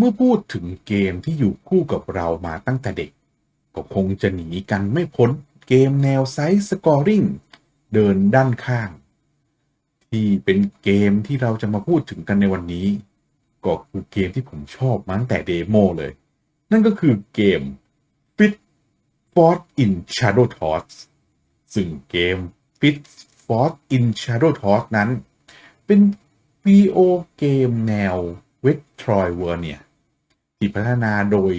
เมื่อพูดถึงเกมที่อยู่คู่กับเรามาตั้งแต่เด็ก ก็คงจะหนีกันไม่พ้นเกมแนวไซส์สกอร์ริงเดินด้านข้าง ที่เป็นเกมที่เราจะมาพูดถึงกันในวันนี้ ก็คือเกมที่ผมชอบมาตั้งแต่เดโมเลย นั่นก็คือเกม Fit Fort in Shadow Toss ซึ่งเกม Fit Fort in Shadow Toss นั้น เป็น VO เกมแนว w ที่พัฒนาโดย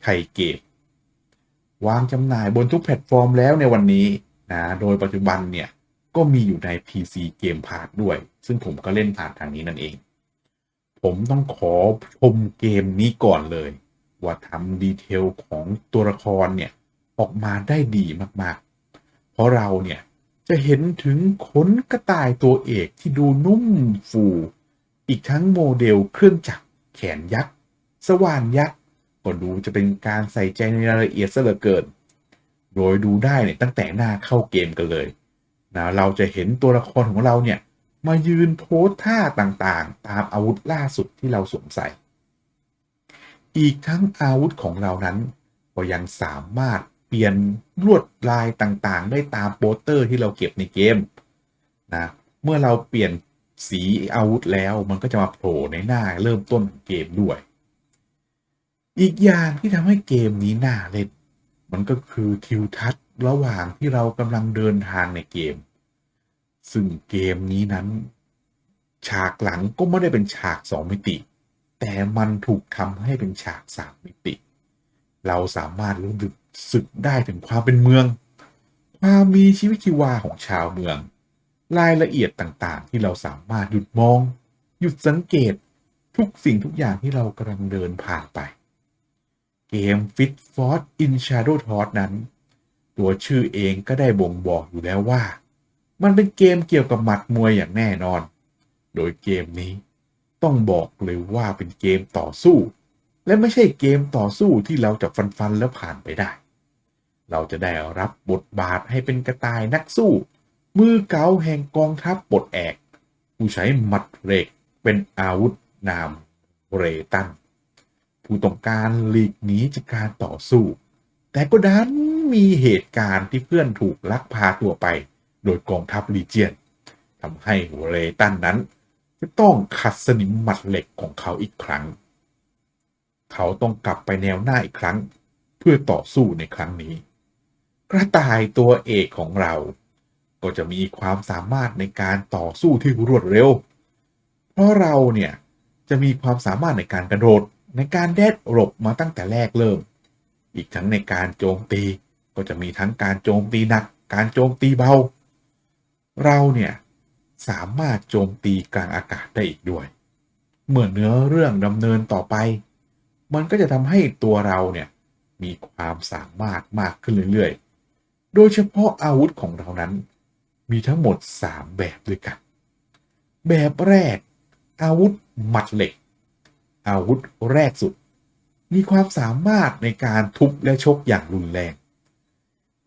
ไทเกตวางจำหน่ายบนทุกแพลตฟอร์มแล้วในวันนี้นะโดยปัจจุบันเนี่ย ก็มีอยู่ใน PC Game Pass ด้วย ซึ่งผมก็เล่นผ่านทางนี้นั่นเอง ผมต้องขอชมเกมนี้ก่อนเลย ว่าทำดีเทลของตัวละครเนี่ยออกมาได้ดีมากๆ เพราะเราเนี่ยจะเห็นถึงขนกระต่ายตัวเอกที่ดูนุ่มฟู อีกทั้งโมเดลเครื่องจักรแขนยักษ์ สว่านยักษ์ก็ดูจะเป็นการใส่ใจในรายละเอียดซะเหลือเกิน โดยดูได้เนี่ยตั้งแต่หน้าเข้าเกมกันเลยนะเราจะเห็นตัวละครของเราเนี่ยมายืนโพสท่าต่างๆ ตามอาวุธล่าสุดที่เราสวมใส่ อีกทั้งอาวุธของเรานั้น ก็ยังสามารถเปลี่ยนลวดลายต่างๆ ได้ตามโปสเตอร์ที่เราเก็บในเกมนะเมื่อเราเปลี่ยนสีอาวุธแล้วมันก็จะมาโผล่ในหน้าเริ่มต้นเกมด้วย อีกอย่างที่ทำให้เกมนี้น่าเล่น มันก็คือทิวทัศน์ระหว่างที่เรากำลังเดินทางในเกม ซึ่งเกมนี้นั้น ฉากหลังก็ไม่ได้เป็นฉากสองมิติ แต่มันถูกทำให้เป็นฉากสามมิติ เราสามารถรู้สึกได้ถึงความเป็นเมือง ความมีชีวิตชีวาของชาวเมือง รายละเอียดต่างๆ ที่เราสามารถหยุดมอง หยุดสังเกตทุกสิ่งทุกอย่างที่เรากำลังเดินผ่านไป เกม Fit for in Shadow t o s นั้น ตัวชื่อเองก็ได้บ่งบอกอยู่แล้วว่า มันเป็นเกมเกี่ยวกับหมัดมวยอย่างแน่นอน โดยเกมนี้ต้องบอกเลยว่าเป็นเกมต่อสู้ และไม่ใช่เกมต่อสู้ที่เราจะฟันๆแล้วผ่านไปได้ เราจะได้รับบทบาทให้เป็นกระต่ายนักสู้ มือเก๋าแห่งกองทัพปลดแอก ผู้ใช้หมัดเหล็กเป็นอาวุธนามเรตัน ผู้ต้องการหลีกหนีจากการต่อสู้ แต่ก็ดันมีเหตุการณ์ที่เพื่อนถูกลักพาตัวไป โดยกองทัพลีเจียนทำให้เรตันนั้น จะต้องขัดสนิมหมัดเหล็กของเขาอีกครั้ง เขาต้องกลับไปแนวหน้าอีกครั้ง เพื่อต่อสู้ในครั้งนี้ กระต่ายตัวเอกของเรา ก็จะมีความสามารถในการต่อสู้ที่รวดเร็ว เพราะเราเนี่ยจะมีความสามารถในการกระโดด ในการแดดหลบมาตั้งแต่แรกเริ่ม อีกทั้งในการโจมตีก็จะมีทั้งการโจมตีหนัก การโจมตีเบา เราเนี่ยสามารถโจมตีกลางอากาศได้อีกด้วย เมื่อเนื้อเรื่องดำเนินต่อไป มันก็จะทำให้ตัวเราเนี่ยมีความสามารถมากขึ้นเรื่อยๆ โดยเฉพาะอาวุธของเรานั้น มีทั้งหมด 3 แบบด้วยกัน แบบแรกอาวุธหมัดเหล็ก อาวุธแรกสุด มีความสามารถในการทุบและชกอย่างรุนแรง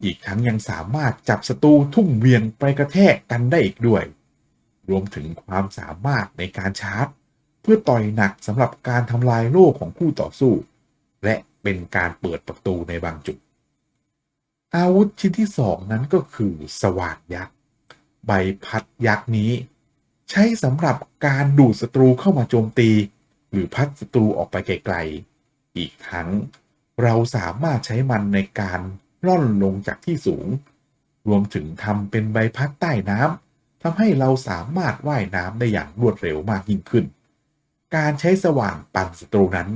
อีกทั้งยังสามารถจับศัตรูทุ่มเวียงไปกระแทกกันได้อีกด้วย รวมถึงความสามารถในการชาร์จ เพื่อต่อยหนักสำหรับการทำลายโล่ของคู่ต่อสู้ และเป็นการเปิดประตูในบางจุด อาวุธชิ้นที่สองนั้นก็คือสว่านยักษ์ใบพัดยักษ์นี้ ใช้สำหรับการดูดศัตรูเข้ามาโจมตี หรือพัดศัตรูออกไปไกลๆ อีกทั้งเราสามารถใช้มันในการล่อนลงจากที่สูง รวมถึงทำเป็นใบพัดใต้น้ำทำให้เราสามารถว่ายน้ำได้อย่างรวดเร็วมากยิ่งขึ้น การใช้สว่านปั่นศัตรูนั้น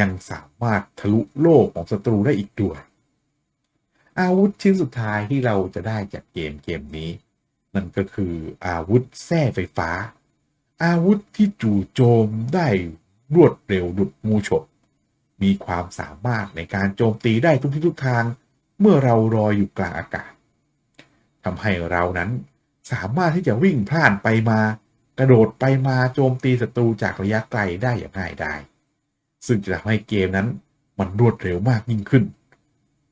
ยังสามารถทะลุโล่ของศัตรูได้อีกด้วยอาวุธชิ้นสุดท้ายที่เราจะได้จากเกมเกมนี้ นั่นก็คืออาวุธแส้ไฟฟ้า อาวุธที่จู่โจมได้ รวดเร็วดุดงูฉกมีความสามารถในการโจมตีได้ทุกทิศทุกทาง เมื่อเรารอยอยู่กลางอากาศทำให้เรานั้นสามารถที่จะวิ่งพล่านไปมา กระโดดไปมาโจมตีศัตรูจากระยะไกลได้อย่างง่ายได้ซึ่งจะทำให้เกมนั้นมันรวดเร็วมากยิ่งขึ้น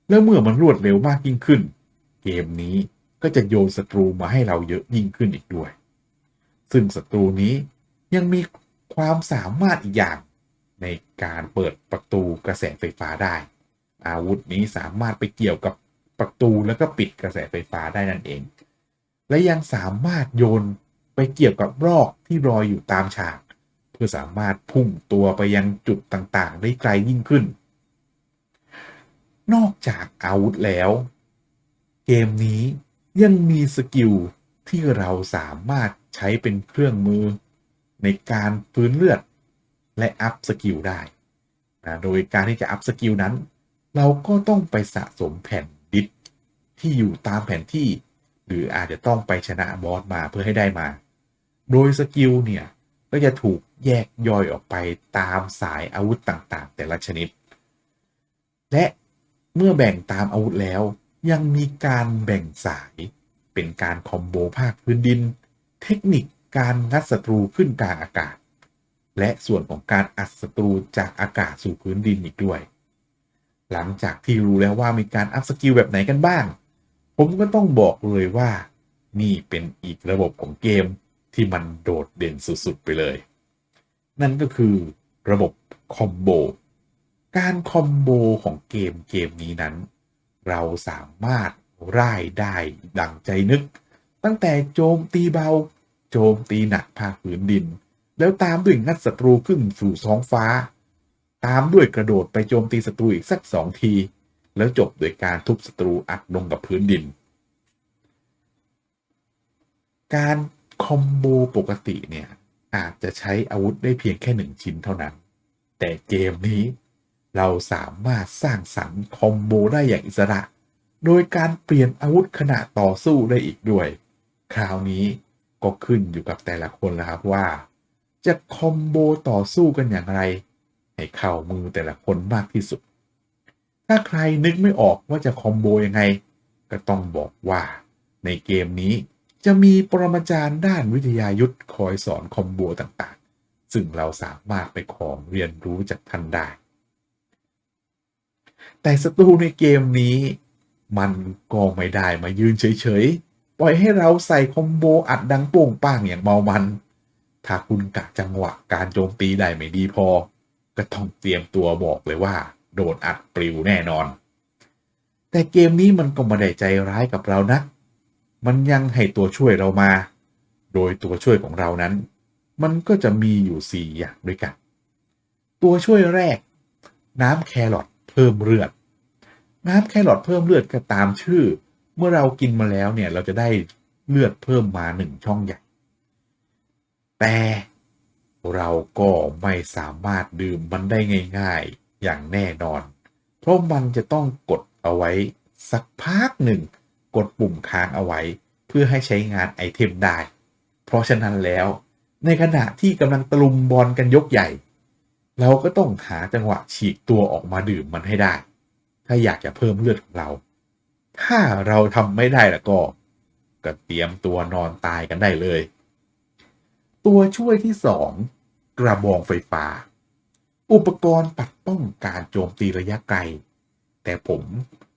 และเมื่อมันรวดเร็วมากยิ่งขึ้น เกมนี้ก็จะโยนศัตรูมาให้เราเยอะยิ่งขึ้นอีกด้วย ซึ่งศัตรูนี้ยังมี ความสามารถอีกอย่างในการเปิดประตูกระแสไฟฟ้าได้ อาวุธนี้สามารถไปเกี่ยวกับประตูแล้วก็ปิดกระแสไฟฟ้าได้นั่นเอง และยังสามารถโยนไปเกี่ยวกับรอกที่รอยอยู่ตามฉาก เพื่อสามารถพุ่งตัวไปยังจุดต่างๆ ได้ไกลยิ่งขึ้น นอกจากอาวุธแล้ว เกมนี้ยังมีสกิลที่เราสามารถใช้เป็นเครื่องมือ ในการฟื้นเลือดและอัพสกิลได้นะโดยการที่จะอัพสกิลนั้น เราก็ต้องไปสะสมแผ่นดิสที่อยู่ตามแผนที่ หรืออาจจะต้องไปชนะบอสมาเพื่อให้ได้มา โดยสกิลเนี่ยก็จะถูกแยกย่อยออกไปตามสายอาวุธต่างๆ แต่ละชนิด และเมื่อแบ่งตามอาวุธแล้ว ยังมีการแบ่งสายเป็นการคอมโบภาคพื้นดิน เทคนิค การงัดศัตรูขึ้นกลางอากาศ และส่วนของการอัดศัตรูจากอากาศสู่พื้นดินอีกด้วย หลังจากที่รู้แล้วว่ามีการอัพสกิลแบบไหนกันบ้าง ผมก็ต้องบอกเลยว่า นี่เป็นอีกระบบของเกมที่มันโดดเด่นสุดๆไปเลย นั่นก็คือระบบคอมโบ การคอมโบของเกมเกมนี้นั้น เราสามารถร่ายได้ดังใจนึก ตั้งแต่โจมตีเบา โจมตีหนักภาคพื้นดิน แล้วตามด้วยงัดศัตรูขึ้นสู่ท้องฟ้า ตามด้วยกระโดดไปโจมตีศัตรูอีกสักสองที แล้วจบโดยการทุบศัตรูอัดลงกับพื้นดิน การคอมโบปกติเนี่ยอาจจะใช้อาวุธได้เพียงแค่หนึ่งชิ้นเท่านั้น แต่เกมนี้เราสามารถสร้างสรรค์คอมโบได้อย่างอิสระ โดยการเปลี่ยนอาวุธขณะต่อสู้ได้อีกด้วย คราวนี้ ก็ขึ้นอยู่กับแต่ละคนแล้วครับว่า จะคอมโบต่อสู้กันอย่างไร ให้เข้ามือแต่ละคนมากที่สุด ถ้าใครนึกไม่ออกว่าจะคอมโบยังไง ก็ต้องบอกว่า ในเกมนี้จะมีปรมาจารย์ด้านวิทยายุทธคอยสอนคอมโบต่างๆ ซึ่งเราสามารถไปขอเรียนรู้จากท่านได้ แต่ศัตรูในเกมนี้ มันก็ไม่ได้มายืนเฉยๆ ปล่อยให้เราใส่คอมโบอัดดังโป่งป้างอย่างเมามัน ถ้าคุณกะจังหวะการโจมตีได้ไม่ดีพอ ก็ต้องเตรียมตัวบอกเลยว่า โดนอัดปลิวแน่นอน แต่เกมนี้มันก็ไม่ได้ใจร้ายกับเรานะ มันยังให้ตัวช่วยเรามา โดยตัวช่วยของเรานั้น มันก็จะมีอยู่ 4 อย่างด้วยกัน ตัวช่วยแรก น้ำแครอทเพิ่มเลือด น้ำแครอทเพิ่มเลือดก็ตามชื่อ เมื่อเรากินมาแล้วเนี่ย เราจะได้เลือดเพิ่มมาหนึ่งช่องใหญ่ แต่เราก็ไม่สามารถดื่มมันได้ง่าย ๆอย่างแน่นอน เพราะมันจะต้องกดเอาไว้สักพักหนึ่ง กดปุ่มค้างเอาไว้ เพื่อให้ใช้งานไอเทมได้ เพราะฉะนั้นแล้ว ในขณะที่กำลังตะลุมบอลกันยกใหญ่ เราก็ต้องหาจังหวะฉีกตัวออกมาดื่มมันให้ได้ ถ้าอยากจะเพิ่มเลือดของเรา ถ้าเราทำไม่ได้แล้วก็ ก็เตรียมตัวนอนตายกันได้เลย ตัวช่วยที่2กระบองไฟฟ้า อุปกรณ์ปัดป้องการโจมตีระยะไกล แต่ผม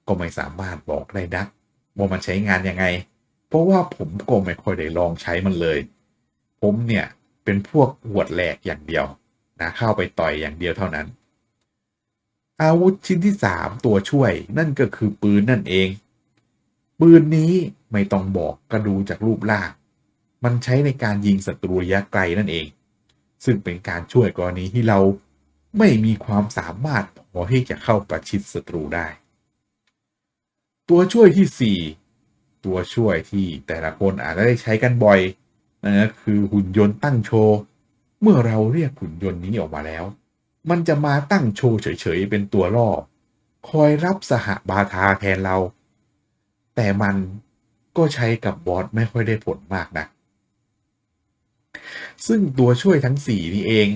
ก็ไม่สามารถบอกได้นะว่ามันใช้งานยังไง เพราะว่าผมก็ไม่ค่อยได้ลองใช้มันเลย ผมเนี่ยเป็นพวกหวดแหลกอย่างเดียวนะเข้าไปต่อยอย่างเดียวเท่านั้น อาวุธชิ้นที่ 3 ตัวช่วยนั่นก็คือปืนนั่นเอง ปืนนี้ไม่ต้องบอกกระดูจากรูปร่าง มันใช้ในการยิงศัตรูระยะไกลนั่นเอง ซึ่งเป็นการช่วยกรณีที่เราไม่มีความสามารถพอที่จะเข้าประชิดศัตรูได้ ตัวช่วยที่ 4 ตัวช่วยที่แต่ละคนอาจจะได้ใช้กันบ่อยนั่นก็คือหุ่นยนต์ตั้งโชว์ เมื่อเราเรียกหุ่นยนต์นี้ออกมาแล้ว มันจะมาตั้งโชว์เฉยๆเป็นตัวล่อ คอยรับสหบาทาแทนเรา แต่มันก็ใช้กับบอสไม่ค่อยได้ผลมากนะซึ่งตัวช่วยทั้ง 4 นี้เอง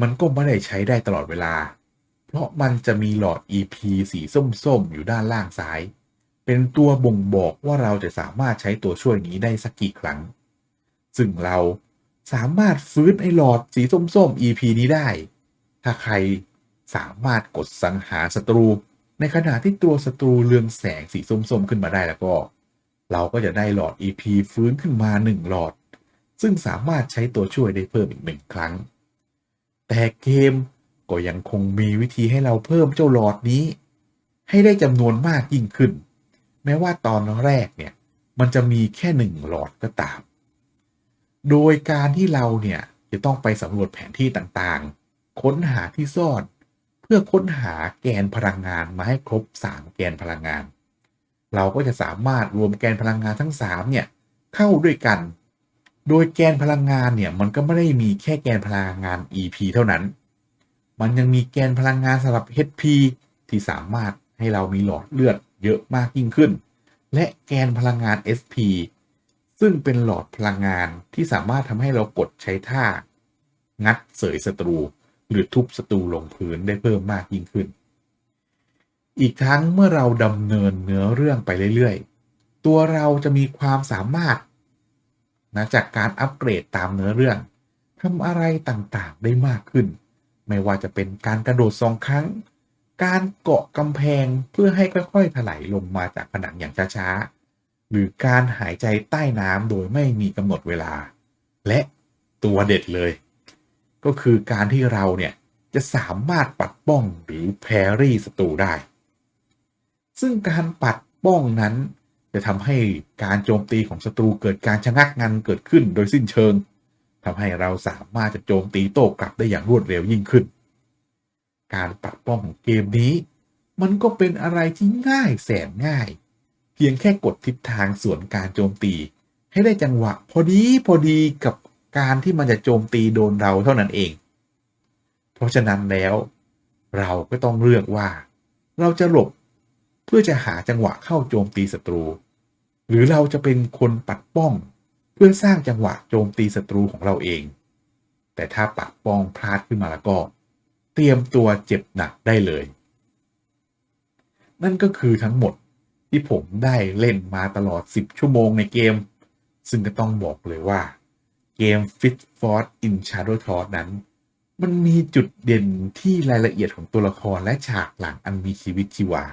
มันก็ไม่ได้ใช้ได้ตลอดเวลา เพราะมันจะมีหลอด EP สีส้มๆ อยู่ด้านล่างซ้าย เป็นตัวบ่งบอกว่าเราจะสามารถใช้ตัวช่วยนี้ได้สักกี่ครั้ง ซึ่งเราสามารถฟื้นไอ้หลอดสีส้มๆ EP นี้ได้ ถ้าใครสามารถกดสังหารศัตรู ในขณะที่ตัวศัตรูเรืองแสงสีส้มๆขึ้นมาได้แล้วก็ เราก็จะได้หลอด EP ฟื้นขึ้นมา 1 หลอด ซึ่งสามารถใช้ตัวช่วยได้เพิ่มอีกหนึ่งครั้ง แต่เกมก็ยังคงมีวิธีให้เราเพิ่มเจ้าหลอดนี้ ให้ได้จำนวนมากยิ่งขึ้น แม้ว่าตอนแรกเนี่ย มันจะมีแค่หนึ่งหลอดก็ตาม โดยการที่เราเนี่ยจะต้องไปสำรวจแผนที่ต่างๆ ค้นหาที่ซ่อน เพื่อค้นหาแกนพลังงานมาให้ครบ 3 แกนพลังงาน เราก็จะสามารถรวมแกนพลังงานทั้ง3เนี่ยเข้าด้วยกัน โดยแกนพลังงานเนี่ยมันก็ไม่ได้มีแค่แกนพลังงาน EP เท่านั้น มันยังมีแกนพลังงานสำหรับ HP ที่สามารถให้เรามีหลอดเลือดเยอะมากยิ่งขึ้น และแกนพลังงาน SP ซึ่งเป็นหลอดพลังงานที่สามารถทำให้เรากดใช้ท่า งัดเสยศัตรู หรือทุบศัตรูลงพื้นได้เพิ่มมากยิ่งขึ้น อีกทั้งเมื่อเราดำเนินเนื้อเรื่องไปเรื่อยๆ ตัวเราจะมีความสามารถนะจากการอัปเกรดตามเนื้อเรื่องทำอะไรต่างๆได้มากขึ้น ไม่ว่าจะเป็นการกระโดดสองครั้ง การเกาะกำแพงเพื่อให้ค่อยๆถลายลงมาจากผนังอย่างช้าๆ หรือการหายใจใต้น้ำโดยไม่มีกำหนดเวลา และตัวเด็ดเลย ก็คือการที่เราเนี่ยจะสามารถปัดป้องหรือแพรรี่ศัตรูได้ ซึ่งการปัดป้องนั้นจะทำให้การโจมตีของศัตรูเกิดการชะงักงันเกิดขึ้นโดยสิ้นเชิงทำให้เราสามารถจะโจมตีโต้กลับได้อย่างรวดเร็วยิ่งขึ้น การปัดป้องของเกมนี้ มันก็เป็นอะไรที่ง่ายแสนง่าย เพียงแค่กดทิศทางส่วนการโจมตี ให้ได้จังหวะ พอดีพอดีกับ การที่มันจะโจมตีโดนเราเท่านั้นเอง เพราะฉะนั้นแล้วเราก็ต้องเลือกว่า เราจะหลบเพื่อจะหาจังหวะเข้าโจมตีศัตรู หรือเราจะเป็นคนปัดป้อง เพื่อสร้างจังหวะโจมตีศัตรูของเราเอง แต่ถ้าปัดป้องพลาดขึ้นมาแล้วก็ เตรียมตัวเจ็บหนักได้เลย นั่นก็คือทั้งหมดที่ผมได้เล่นมาตลอด 10 ชั่วโมงในเกม ซึ่งก็ต้องบอกเลยว่า เกม Fit for in Shadow t o s นั้น มันมีจุดเด่นที่รายละเอียดของตัวละครและฉากหลังอันมีชีวิตชีวา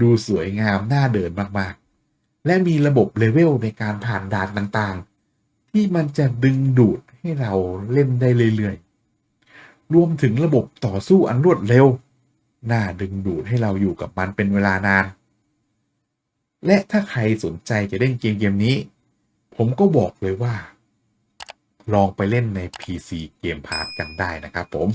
ดูสวยงามน่าเดินมากๆ และมีระบบเลเวลในการผ่านด่านต่างๆ ที่มันจะดึงดูดให้เราเล่นได้เรื่อยๆ รวมถึงระบบต่อสู้อันรวดเร็ว น่าดึงดูดให้เราอยู่กับมันเป็นเวลานาน และถ้าใครสนใจจะเล่นเกมเกมนี้ ผมก็บอกเลยว่า ลองไปเล่นใน PC เกมพาร์กันได้นะครับผม